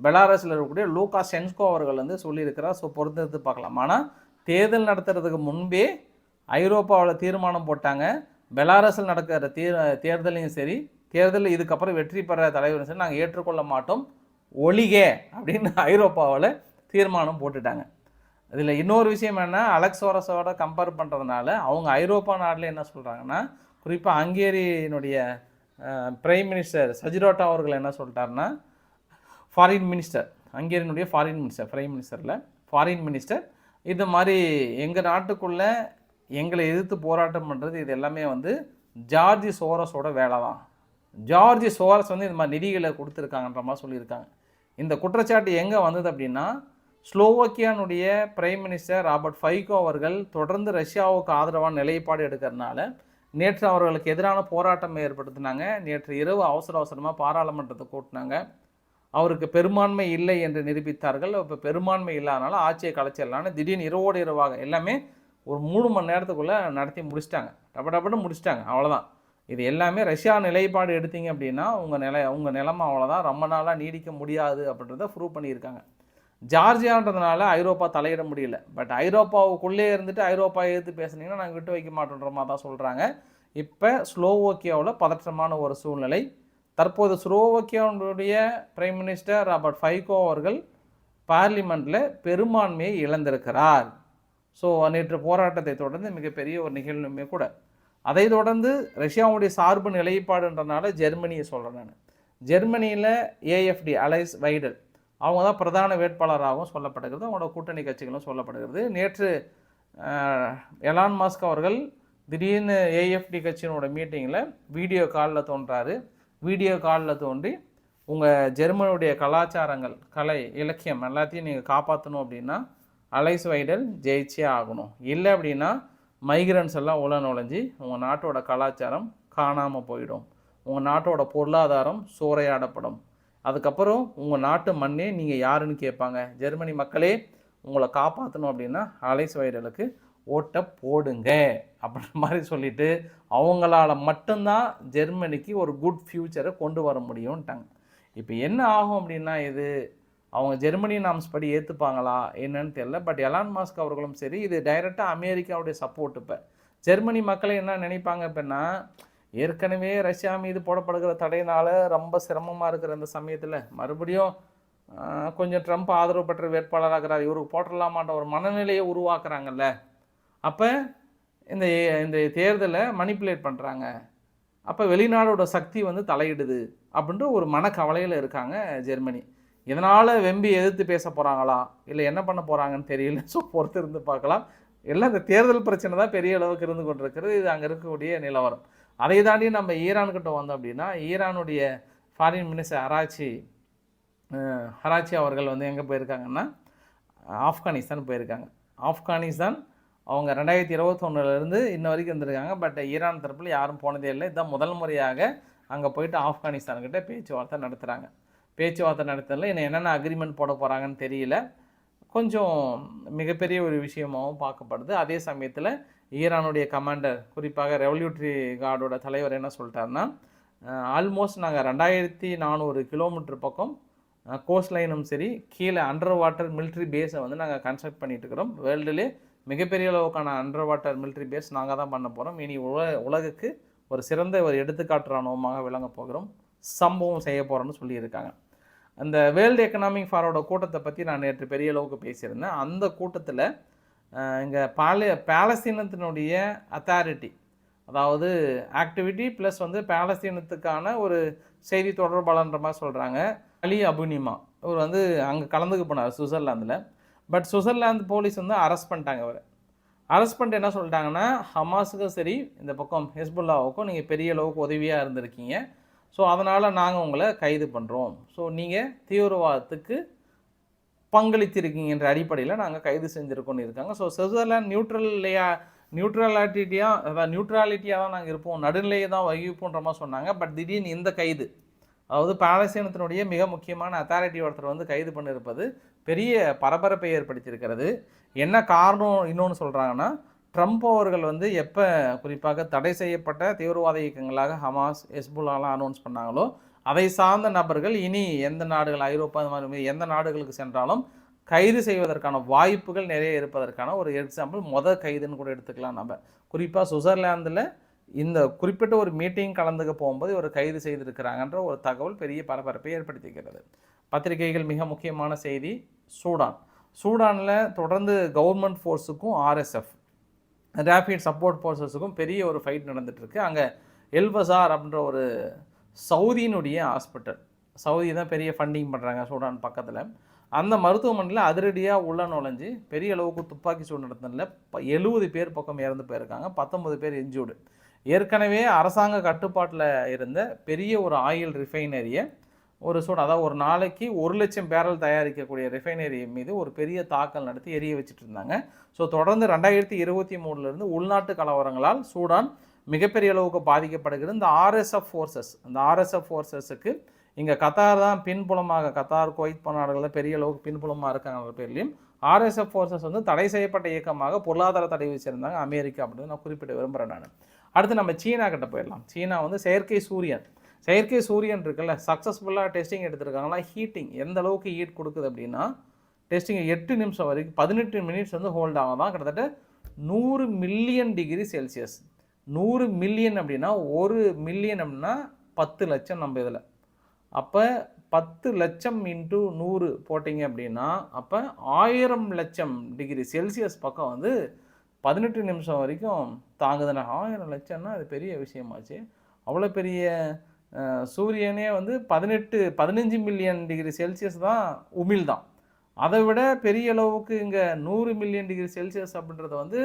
பெலாரஸில் இருக்கக்கூடிய லூகா சென்ஸ்கோ அவர்கள் வந்து சொல்லியிருக்கிறார். ஸோ பொறுத்தெடுத்து பார்க்கலாம். ஆனால் தேர்தல் நடத்துறதுக்கு முன்பே ஐரோப்பாவில் தீர்மானம் போட்டாங்க. பெலாரஸில் நடக்கிற தீர் தேர்தலையும் சரி தேர்தலில் இதுக்கப்புறம் வெற்றி பெற தலைவரும் சரி நாங்கள் ஏற்றுக்கொள்ள மாட்டோம். ஒளிகே அப்படின்னு ஐரோப்பாவில் தீர்மானம் போட்டுட்டாங்க. இதில் இன்னொரு விஷயம் என்ன? அலெக்ஸோரஸோட கம்பேர் பண்ணுறதுனால அவங்க ஐரோப்பா நாட்டில் என்ன சொல்கிறாங்கன்னா குறிப்பாக ஹங்கேரியினுடைய பிரைம் மினிஸ்டர் சஜிரோட்டா அவர்கள் என்ன சொல்லிட்டாருன்னா ஃபாரின் மினிஸ்டர் ஹங்கேரியனுடைய ஃபாரின் மினிஸ்டர் பிரைம் மினிஸ்டரில் ஃபாரின் மினிஸ்டர் இது மாதிரி எங்கள் நாட்டுக்குள்ளே எங்களை எதிர்த்து போராட்டம் பண்ணுறது இது எல்லாமே வந்து ஜார்ஜி சோரஸோட வேலை தான் ஜார்ஜி சோரஸ் வந்து இந்த மாதிரி நிதிகளை கொடுத்துருக்காங்கன்ற மாதிரி சொல்லியிருக்காங்க. இந்த குற்றச்சாட்டு எங்கே வந்தது அப்படின்னா ஸ்லோவோக்கியானுடைய பிரைம் மினிஸ்டர் ராபர்ட் ஃபைகோ அவர்கள் தொடர்ந்து ரஷ்யாவுக்கு ஆதரவான நிலைப்பாடு எடுக்கிறதுனால நேற்று அவர்களுக்கு எதிரான போராட்டம் ஏற்படுத்தினாங்க. நேற்று இரவு அவசர அவசரமாக பாராளுமன்றத்தை கூட்டினாங்க. அவருக்கு பெரும்பான்மை இல்லை என்று நிரூபித்தார்கள். இப்போ பெரும்பான்மை இல்லாதனால ஆட்சியை கலைச்சிடலான்னு திடீர்னு இரவோடு இரவாக எல்லாமே ஒரு மூணு மணி நேரத்துக்குள்ளே நடத்தி முடிச்சிட்டாங்க. டப்ப டப்பட்டு முடிச்சிட்டாங்க. அவ்வளோதான் இது எல்லாமே ரஷ்யா நிலைப்பாடு எடுத்தீங்க அப்படின்னா உங்கள் நிலை உங்கள் நிலமை அவ்வளோதான் ரொம்ப நாளாக நீடிக்க முடியாது அப்படின்றத ப்ரூவ் பண்ணியிருக்காங்க. ஜார்ஜியான்றதுனால ஐரோப்பா தலையிட முடியல. பட் ஐரோப்பாவுக்குள்ளே இருந்துட்டு ஐரோப்பா எதிர்த்து பேசுனீங்கன்னா நாங்கள் விட்டு வைக்க மாட்டோன்ற மாதிரி தான் சொல்கிறாங்க இப்போ ஸ்லோவோக்கியாவில் பதற்றமான ஒரு சூழ்நிலை. தற்போது ஸ்லோவோக்கியாவுடைய பிரைம் மினிஸ்டர் ராபர்ட் ஃபைகோ அவர்கள் பார்லிமெண்ட்டில் பெரும்பான்மையை இழந்திருக்கிறார். ஸோ நேற்று போராட்டத்தை தொடர்ந்து மிகப்பெரிய ஒரு நிகழ்வுமே கூட. அதை தொடர்ந்து ரஷ்யாவுடைய சார்பு நிலைப்பாடுன்றனால ஜெர்மனியை சொல்கிறேன் நான். ஜெர்மனியில் ஏஎஃப்டி அலைஸ் வைடல் அவங்க தான் பிரதான வேட்பாளராகவும் சொல்லப்படுகிறது அவங்களோட கூட்டணி கட்சிகளும் சொல்லப்படுகிறது. நேற்று எலான் மாஸ்க் அவர்கள் திடீர்னு ஏஎஃப்டி கட்சியினோட மீட்டிங்கில் வீடியோ காலில் தோன்றாரு. வீடியோ காலில் தோன்றி உங்கள் ஜெர்மனுடைய கலாச்சாரங்கள் கலை இலக்கியம் எல்லாத்தையும் நீங்கள் காப்பாற்றணும் அப்படின்னா அலைஸ் வைடல் ஜெயிச்சே ஆகணும். இல்லை அப்படின்னா மைக்ரன்ஸ் எல்லாம் உள்ள நுழைஞ்சி உங்கள் நாட்டோட கலாச்சாரம் காணாமல் போயிடும். உங்கள் நாட்டோட பொருளாதாரம் சூறையாடப்படும். அதுக்கப்புறம் உங்கள் நாட்டு மண்ணே நீங்கள் யாருன்னு கேட்பாங்க. ஜெர்மனி மக்களே உங்களை காப்பாற்றணும் அப்படின்னா அலைஸ் வைரலுக்கு ஓட்டை போடுங்க அப்படின்ற மாதிரி சொல்லிட்டு அவங்களால மட்டும்தான் ஜெர்மனிக்கு ஒரு குட் ஃப்யூச்சரை கொண்டு வர முடியும்ட்டாங்க. இப்போ என்ன ஆகும் அப்படின்னா இது அவங்க ஜெர்மனி நாம்ஸ் படி ஏற்றுப்பாங்களா என்னன்னு தெரியல. பட் எலான் மாஸ்க் அவர்களும் சரி இது டைரெக்டாக அமெரிக்காவுடைய சப்போர்ட் இப்போ. ஜெர்மனி மக்களை என்ன நினைப்பாங்க அப்படின்னா ஏற்கனவே ரஷ்யா மீது போடப்படுகிற தடையினால் ரொம்ப சிரமமாக இருக்கிற இந்த சமயத்தில் மறுபடியும் கொஞ்சம் ட்ரம்ப் ஆதரவு பெற்ற வேட்பாளராகிறார். இவருக்கு போட்டலாமான்ற ஒரு மனநிலையை உருவாக்குறாங்கல்ல. அப்போ இந்த இந்த தேர்தலை மணிப்புலேட் பண்ணுறாங்க அப்போ வெளிநாடோட சக்தி வந்து தலையிடுது அப்படின்ற ஒரு மனக்கவலையில் இருக்காங்க ஜெர்மனி. இதனால் வெம்பி எதிர்த்து பேச போகிறாங்களா இல்லை என்ன பண்ண போகிறாங்கன்னு தெரியல. ஸோ பொறுத்து இருந்து பார்க்கலாம். எல்லாம் இந்த தேர்தல் பிரச்சனை தான் பெரிய அளவுக்கு இருந்து கொண்டிருக்கிறது. இது அங்கே இருக்கக்கூடிய நிலவரம். அதை தாண்டி நம்ம ஈரான்கிட்ட வந்தோம் அப்படின்னா ஈரானுடைய ஃபாரின் மினிஸ்டர் ஹராச்சி ஹராச்சி அவர்கள் வந்து எங்கே போயிருக்காங்கன்னா ஆப்கானிஸ்தான் போயிருக்காங்க. ஆப்கானிஸ்தான் அவங்க ரெண்டாயிரத்தி இருபத்தொன்னுலேருந்து இன்ன வரைக்கும் இருந்திருக்காங்க. பட் ஈரான் தரப்பில் யாரும் போனதே இல்லை. இதுதான் முதல் முறையாக அங்கே போயிட்டு ஆப்கானிஸ்தான்கிட்ட பேச்சுவார்த்தை நடத்துகிறாங்க பேச்சுவார்த்தை நடத்தல. இன்னும் என்னென்ன அக்ரிமெண்ட் போட போகிறாங்கன்னு தெரியல. கொஞ்சம் மிகப்பெரிய ஒரு விஷயமாகவும் பார்க்கப்படுது. அதே சமயத்தில் ஈரானுடைய கமாண்டர் குறிப்பாக ரெவல்யூட்ரி கார்டோட தலைவர் என்ன சொல்லிட்டாருன்னா ஆல்மோஸ்ட் நாங்கள் ரெண்டாயிரத்தி நானூறு கிலோமீட்டர் பக்கம் கோஸ்ட் லைனும் சரி கீழே அண்டர் வாட்டர் மிலிட்ரி பேஸை வந்து நாங்கள் கன்ஸ்ட்ரக்ட் பண்ணிட்டு இருக்கிறோம். வேர்ல்டுலே மிகப்பெரிய அளவுக்கான அண்டர் வாட்டர் மிலிட்ரி பேஸ் நாங்கள் தான் பண்ண போகிறோம் இனி உல உலகுக்கு ஒரு சிறந்த ஒரு எடுத்துக்காட்டு இராணுவமாக விளங்க போகிறோம். சம்பவம் செய்ய போகிறோம்னு சொல்லியிருக்காங்க. அந்த வேர்ல்டு எக்கனாமிக் ஃபாரோட கூட்டத்தை பற்றி நான் நேற்று பெரிய அளவுக்கு பேசியிருந்தேன். அந்த கூட்டத்தில் இங்கே பாலி பாலஸ்தீனத்தினுடைய அத்தாரிட்டி அதாவது ஆக்டிவிட்டி ப்ளஸ் வந்து பாலஸ்தீனத்துக்கான ஒரு செய்தி தொடர்பாளன்ற மாதிரி சொல்கிறாங்க அலி அபுனிமா இவர் வந்து அங்கே கலந்துக்க போனார் சுவிட்சர்லாந்தில். பட் சுவிட்சர்லாந்து போலீஸ் வந்து அரெஸ்ட் பண்ணிட்டாங்க அவரை அரெஸ்ட் பண்ணிட்டு என்ன சொல்லிட்டாங்கன்னா ஹமாஸுக்கும் சரி இந்த பக்கம் ஹெஸ்புல்லாவுக்கும் நீங்கள் பெரிய அளவுக்கு உதவியாக இருந்திருக்கீங்க. ஸோ அதனால் நாங்கள் உங்களை கைது பண்ணுறோம் ஸோ நீங்கள் தீவிரவாதத்துக்கு பங்களித்திருக்கீங்கன்ற அடிப்படையில் நாங்கள் கைது செஞ்சுருக்கோன்னு இருக்காங்க. ஸோ சுவிட்சர்லாந்து நியூட்ரல்லையா நியூட்ரலாட்டிட்டியாக அதாவது நியூட்ரலிட்டியாக தான் நாங்கள் இருப்போம். நடுநிலையை தான் வகிப்போன்ற மாதிரி சொன்னாங்க. பட் திடீர்னு இந்த கைது அதாவது பாலஸ்தீனத்தினுடைய மிக முக்கியமான அத்தாரிட்டி ஒருத்தர் வந்து கைது பண்ணியிருப்பது பெரிய பரபரப்பை ஏற்படுத்தியிருக்கிறது. என்ன காரணம் இன்னொன்று சொல்கிறாங்கன்னா ட்ரம்ப் அவர்கள் வந்து எப்போ குறிப்பாக தடை செய்யப்பட்ட தீவிரவாத இயக்கங்களாக ஹமாஸ் எஸ்புல்லாலாம் அனௌன்ஸ் பண்ணாங்களோ அதை சார்ந்த நபர்கள் இனி எந்த நாடுகள் ஐரோப்பா இந்த மாதிரி எந்த நாடுகளுக்கு சென்றாலும் கைது செய்வதற்கான வாய்ப்புகள் நிறைய இருப்பதற்கான ஒரு எக்ஸாம்பிள் மொதல் கைதுன்னு கூட எடுத்துக்கலாம் நம்ம. குறிப்பாக சுவிட்சர்லாந்தில் இந்த குறிப்பிட்ட ஒரு மீட்டிங் கலந்துக்க போகும்போது ஒரு கைது செய்திருக்கிறாங்கன்ற ஒரு தகவல் பெரிய பரபரப்பை ஏற்படுத்திக்கிறது பத்திரிகைகள் மிக முக்கியமான செய்தி சூடான். சூடானில் தொடர்ந்து கவர்மெண்ட் ஃபோர்ஸுக்கும் ஆர்எஸ்எஃப் ரேபிட் சப்போர்ட் ஃபோர்ஸஸுக்கும் பெரிய ஒரு ஃபைட் நடந்துட்டுருக்கு அங்கே எல்வசார் அப்படின்ற ஒரு சவுதியினுடைய ஹாஸ்பிட்டல். சவுதி தான் பெரிய ஃபண்டிங் பண்ணுறாங்க சூடான் பக்கத்தில். அந்த மருத்துவமனையில் அதிரடியாக உள்ள நுழைஞ்சு பெரிய அளவுக்கு துப்பாக்கி சூடு நடத்தினதில் எழுபது பேர் பக்கம் இறந்து போயிருக்காங்க. பத்தொன்பது பேர் இன்ஜூர்டு ஏற்கனவே அரசாங்க கட்டுப்பாட்டில் இருந்த பெரிய ஒரு ஆயில் ரிஃபைனரியை ஒரு சூடு அதாவது ஒரு நாளைக்கு ஒரு லட்சம் பேரல் தயாரிக்கக்கூடிய ரிஃபைனரி மீது ஒரு பெரிய தாக்கல் நடத்தி எரிய வச்சுட்டு இருந்தாங்க. ஸோ தொடர்ந்து ரெண்டாயிரத்தி இருபத்தி மூணுலேருந்து உள்நாட்டு கலவரங்களால் சூடான் மிகப்பெரிய அளவுக்கு பாதிக்கப்படுகிறது. இந்த ஆர்எஸ்எஃப் ஃபோர்ஸஸ் அந்த ஆர்எஸ்எஃப் ஃபோர்ஸஸுக்கு இங்கே கத்தார் தான் பின்புலமாக கத்தார் குவைத் போன்ற நாடுகளில் பெரிய அளவுக்கு பின்புலமாக இருக்காங்க பேர்லையும். ஆர்எஸ்எஃப் ஃபோர்ஸஸ் வந்து தடை செய்யப்பட்ட இயக்கமாக பொருளாதார தடை வச்சுருந்தாங்க அமெரிக்கா அப்படின்னு நான் குறிப்பிட விரும்புகிறேன் நான். அடுத்து நம்ம சீனா கிட்ட போயிடலாம். சீனா வந்து செயற்கை சூரியன். செயற்கை சூரியன் இருக்குல்ல சக்ஸஸ்ஃபுல்லாக டெஸ்டிங் எடுத்திருக்காங்களா ஹீட்டிங் எந்த அளவுக்கு ஹீட் கொடுக்குது அப்படின்னா டெஸ்டிங் எட்டு நிமிஷம் வரைக்கும் பதினெட்டு மினிட்ஸ் வந்து ஹோல்ட் ஆகும் தான் கிட்டத்தட்ட நூறு மில்லியன் டிகிரி செல்சியஸ் நூறு மில்லியன் அப்படின்னா ஒரு மில்லியன் அப்படின்னா பத்து லட்சம் நம்ம இதில். அப்போ பத்து லட்சம் இன்ட்டு நூறு போட்டிங்க அப்படின்னா அப்போ ஆயிரம் லட்சம் டிகிரி செல்சியஸ் பக்கம் வந்து பதினெட்டு நிமிஷம் வரைக்கும் தாங்குதுன்னா ஆயிரம் லட்சம்னா அது பெரிய விஷயமாச்சு. அவ்வளோ பெரிய சூரியனே வந்து பதினெட்டு பதினஞ்சு மில்லியன் டிகிரி செல்சியஸ் தான் உமிழ் தான் அதை விட பெரிய அளவுக்கு இங்கே நூறு மில்லியன் டிகிரி செல்சியஸ் அப்படின்றது வந்து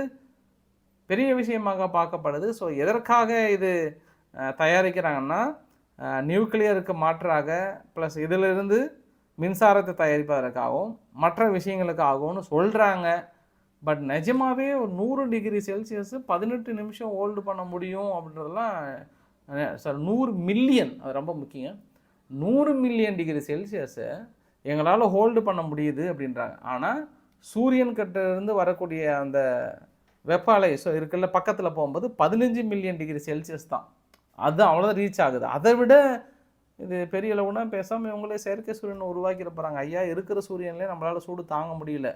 பெரிய விஷயமாக பார்க்கப்படுது. ஸோ எதற்காக இது தயாரிக்கிறாங்கன்னா நியூக்ளியருக்கு மாற்றாக ப்ளஸ் இதிலிருந்து மின்சாரத்தை தயாரிப்பதற்காகவும் மற்ற விஷயங்களுக்காகவும்னு சொல்கிறாங்க பட் நிஜமாவே ஒரு நூறு டிகிரி செல்சியஸ் பதினெட்டு நிமிஷம் ஹோல்டு பண்ண முடியும் அப்படின்றதெல்லாம் சார் நூறு மில்லியன் அது ரொம்ப முக்கியம். நூறு மில்லியன் டிகிரி செல்சியஸை எங்களால் ஹோல்டு பண்ண முடியுது அப்படின்றாங்க. ஆனால் சூரியன் கிட்ட இருந்து வரக்கூடிய அந்த வெப்ப அலை ஸோ இருக்குல்ல பக்கத்தில் போகும்போது பதினஞ்சு மில்லியன் டிகிரி செல்சியஸ் தான். அது அவ்வளோதான் ரீச் ஆகுது. அதை விட இது பெரிய அளவுனா பேசாமல் இவங்களே செயற்கை சூரியனை உருவாக்கிட போகிறாங்க ஐயா இருக்கிற சூரியன்லேயே நம்மளால் சூடு தாங்க முடியல.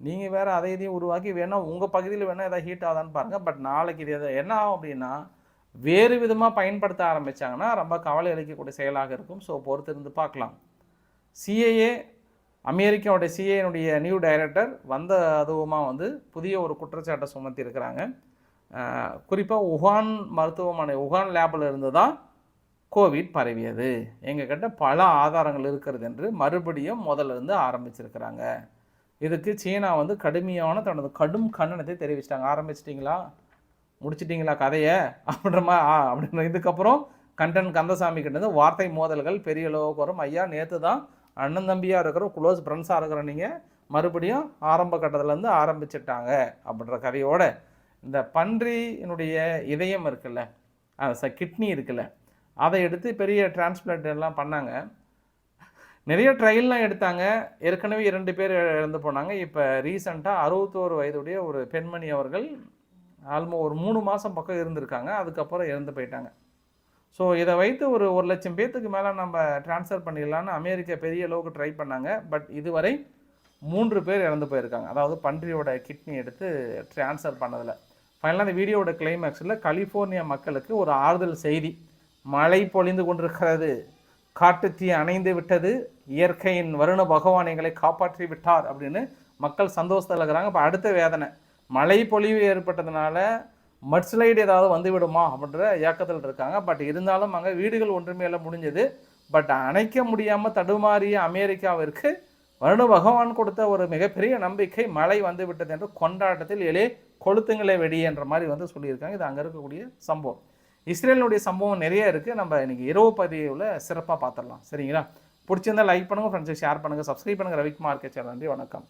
நீங்கள் வேறு அதை இதையும் உருவாக்கி வேணால் உங்கள் பகுதியில் வேணால் எதாவது ஹீட் ஆகுதான்னு பாருங்கள் பட் நாளைக்கு இது எதாவது என்ன ஆகும் அப்படின்னா வேறு விதமாக பயன்படுத்த ஆரம்பிச்சாங்கன்னா ரொம்ப கவலை அளிக்கக்கூடிய செயலாக இருக்கும். ஸோ பொறுத்திருந்து பார்க்கலாம். சிஏஏ அமெரிக்காவுடைய சிஏனுடைய நியூ டைரக்டர் வந்த அதுவுமா வந்து புதிய ஒரு குற்றச்சாட்டை சுமத்தி இருக்கிறாங்க குறிப்பாக உகான் மருத்துவமனை உகான் லேபில் இருந்து தான் கோவிட் பரவியது. எங்ககிட்ட பல ஆதாரங்கள் இருக்கிறது என்று மறுபடியும் முதல்ல இருந்து ஆரம்பிச்சிருக்கிறாங்க. இதுக்கு சீனா வந்து கடுமையான தனது கடும் கண்டனத்தை தெரிவிச்சிட்டாங்க. ஆரம்பிச்சிட்டிங்களா? முடிச்சிட்டிங்களா கதையை? அப்படின்ற மாதிரி ஆ அப்படின்ற இதுக்கப்புறம் கண்டன் கந்தசாமி கிட்ட இருந்து வார்த்தை மோதல்கள் பெரிய அளவுக்கு வரும் ஐயா நேற்று தான் அண்ணன் தம்பியாக இருக்கிற க்ளோஸ் ஃப்ரெண்ட்ஸாக இருக்கிற நீங்கள் மறுபடியும் ஆரம்ப கட்டத்துலேருந்து ஆரம்பிச்சிட்டாங்க அப்படின்ற கதையோட இந்த பன்றியினுடைய இதயம் இருக்குல்ல ச கிட்னி இருக்குல்ல அதை எடுத்து பெரிய டிரான்ஸ்பிளான்ட் எல்லாம் பண்ணாங்க. நிறைய ட்ரையல்லாம் எடுத்தாங்க. ஏற்கனவே இரண்டு பேர் இறந்து போனாங்க. இப்போ ரீசண்டாக அறுபத்தோரு வயதுடைய ஒரு பெண்மணி அவர்கள் ஆல்மோ ஒரு மூணு மாதம் பக்கம் இருந்திருக்காங்க. அதுக்கப்புறம் இறந்து போயிட்டாங்க. ஸோ இதை வைத்து ஒரு ஒரு லட்சம் பேர்த்துக்கு மேலே நம்ம ட்ரான்ஸ்ஃபர் பண்ணிடலான்னு அமெரிக்கா பெரிய அளவுக்கு ட்ரை பண்ணாங்க. பட் இதுவரை மூன்று பேர் இறந்து போயிருக்காங்க. அதாவது பன்றியோட கிட்னி எடுத்து ட்ரான்ஸ்ஃபர் பண்ணதில். ஃபைனலாக அந்த வீடியோட கிளைமேக்ஸில் கலிஃபோர்னியா மக்களுக்கு ஒரு ஆறுதல் செய்தி. மழை பொழிந்து கொண்டிருக்கிறது. காட்டுத்தீ அணைந்து விட்டது. இயற்கையின் வருண பகவான் எங்களை காப்பாற்றி விட்டார் அப்படின்னு மக்கள் சந்தோஷத்தில் இருக்கிறாங்க. இப்போ அடுத்த வேதனை. மழை பொழிவு ஏற்பட்டதுனால மட்ஸ்லைடு ஏதாவது வந்து விடுமா அப்படின்ற ஏக்கத்தில் இருக்காங்க. பட் இருந்தாலும் அங்கே வீடுகள் ஒன்றுமேல முடிஞ்சது. பட் அணைக்க முடியாமல் தடுமாறிய அமெரிக்காவிற்கு வருண பகவான் கொடுத்த ஒரு மிகப்பெரிய நம்பிக்கை மழை வந்து விட்டது என்று கொண்டாட்டத்தில் எலே கொளுத்துங்களே வெடி என்ற மாதிரி வந்து சொல்லியிருக்காங்க. இது அங்கே இருக்கக்கூடிய சம்பவம். இஸ்ரேலினுடைய சம்பவம் நிறைய இருக்குது நம்ம இன்னைக்கு இரவு பதிவில் சிறப்பாக பார்த்துடலாம் சரிங்களா? பிடிச்சிருந்தா லைக் பண்ணுங்கள் ஃப்ரெண்ட்ஸை ஷேர் பண்ணுங்கள் சப்ஸ்கிரைப் பண்ணுங்கள் ரவிக்குமார் கே. சேனல் நன்றி வணக்கம்.